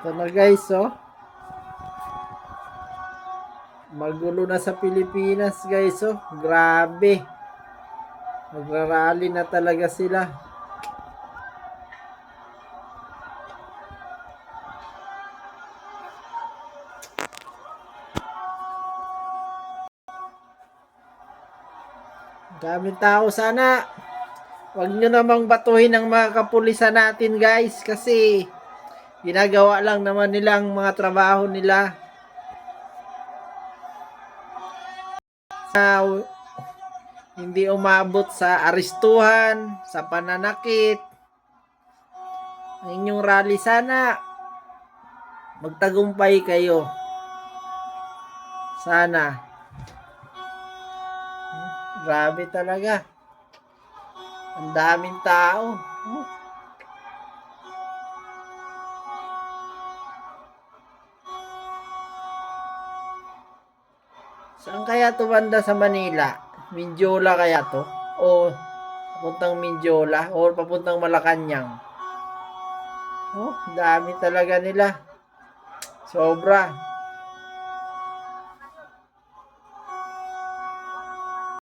Ito na guys, oh. Magulo na sa Pilipinas, guys, oh. Grabe. Nagrarally na talaga sila. Daming tao sana. Huwag nyo namang batuhin ang mga kapulisan natin guys kasi ginagawa lang naman nilang mga trabaho nila. Sa hindi umabot sa aristuhan, sa pananakit. Ang inyong rally sana magtagumpay kayo. Sana. Hmm, Grabe talaga. Ang daming tao. Oh. Saan kaya to banda sa Manila? Mindiola kaya to? O papuntang Mindiola? O papuntang Malacanang? Oh, dami talaga nila. Sobra.